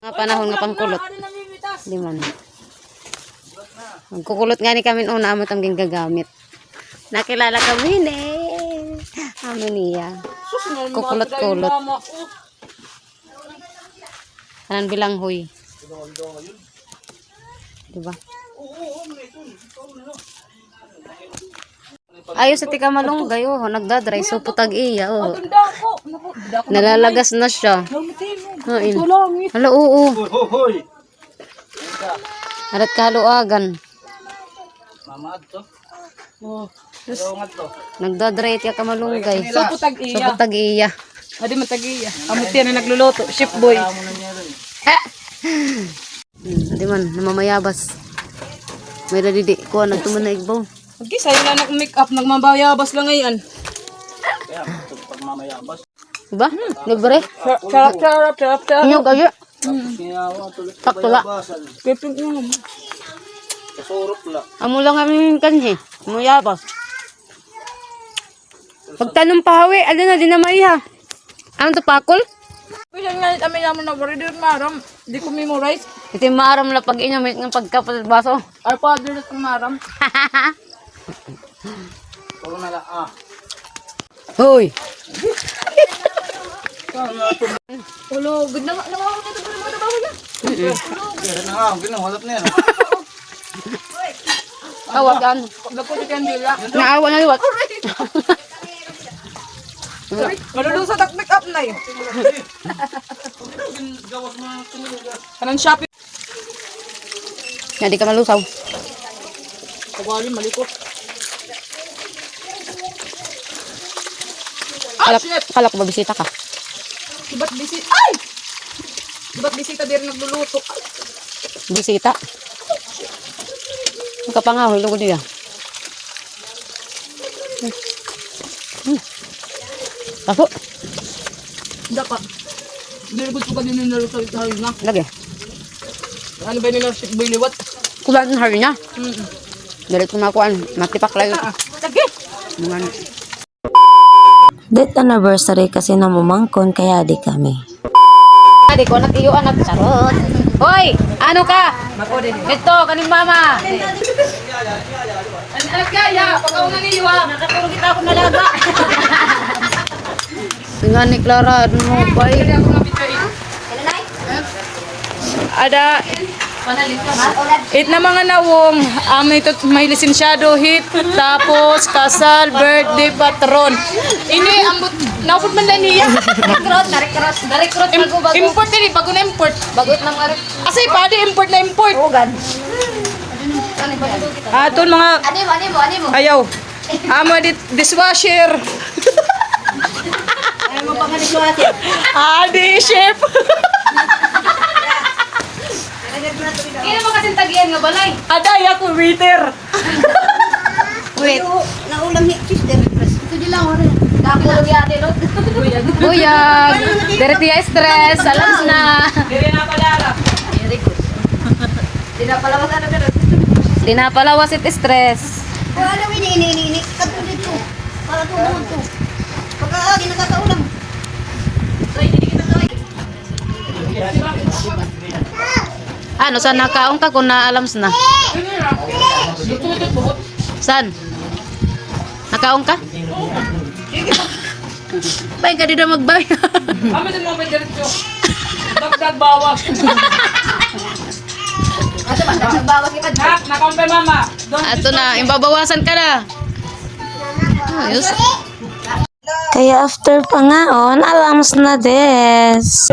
Mga panahon nga pangkulot. Di man. Magkukulot nga ni kami una amo tang gagamit. Nakilala kami ni. Amo niya. Kukulot-kulot. Kanan bilang huy. Diba? Ayos sa tika malunggay oh, nagdadry so putag iya oh. Nalalagas na siya. Hain. Tulangit. Hala oo. Hoy, hoy, hoy. Arat kaluagan. Mama to. Oh. Pero nga to. Nagdadry tiya ka malunggay. So putag So iya. putag iya. Adi matagiya. Amutin na nagluluto. Ship boy. Amo na niya rin. Hmm, di man, namamayabas. May nadidi ko, nagtuman na igbaw. Okay, sa'yo na nag-make up. Nagmabayabas lang ngayon. Kaya, pagmamayabas. Diba? Libre? Charap, charap, charap, charap. Inyo kayo. Kaya ako tuloy Sakto la. bayabasan. Pipig mo. Kasurok la. Amo lang kami kanhi. Mayabas. Pagtanong pahawi, ano na, di na maiha. Ano to, pakol? Kaya nga kami naman na worry din maram. Di ko memorize. Ito yung maaram na pag inyamit ng pagkapalit baso. Our father na itong maram. Puro na la. Ah. Hoy! Ulo, good na. Nawawa na ito. Mga trabaho niya. Kaya na nga. Ginawalap na yan. Tawagan. Pagdako si Candela. Naawa na liwat. Malulusa tak make up na yun. Kanang shopping. Nga di ka malusaw. Kawali, malikot. Kala, Ah, shit! kala ko babisita ka. Ba't busy? Ay! Ba't bisita din nagluluto? Bisita. Ang kapangahoy, lugod niya. Hmm. Hmm. Taso. dapat. Dilibot ko ka din yung naluto sa hari na. Lagi. Ano ba yung nilarship boy liwat? Kulang ng hari niya. Mm-mm. Diret kumakuan. Matipak lang. Ah, Sige! Mga Death anniversary kasi namumangkon kaya di kami. Adi ko anak iyo anak charot. Hoy, ano ka? Ito kaning mama. Anak kaya, pag ako nangiwa, nakatulog kita ako nalaga. Nga ni Clara, ano mo ba. Ada It na mga nawong um, ito, may lisensyado hit tapos kasal birthday patron ini ambot naupot man lang niya Rekrut, na-recruit. Na-recruit Im- bago bago. import din bago na import Bagot ng arik. kasi pwede import na import Ugan. aton mga Ano mo, ano mo, ano mo? ayaw amo dit dishwasher Ano mo pang halimbawa? adi chef Kaya tagian nga balay. aday ako waiter Wait. Naulam ni sister. Ito di lang ore. Kapulog yate no. Buyag. Dirty stress. Alam na. Dili na palala Very good. Di na palawas ano pero. Di na palawas it stress. Mo ini ini ini kadto dito. Para to naman to. Pagka ah, di nakakaulam. Ano saan nakaong ka kung naaalams na? San? Nakaong ka? Bayan ka di na magbayad. Kami din mga may diretso. Dagdag bawas. Asa ba nagbawas kita? Ha? Nakampay mama. Don't Ato na, imbabawasan ka na. Ayos. Kaya after pangaon, alams na des.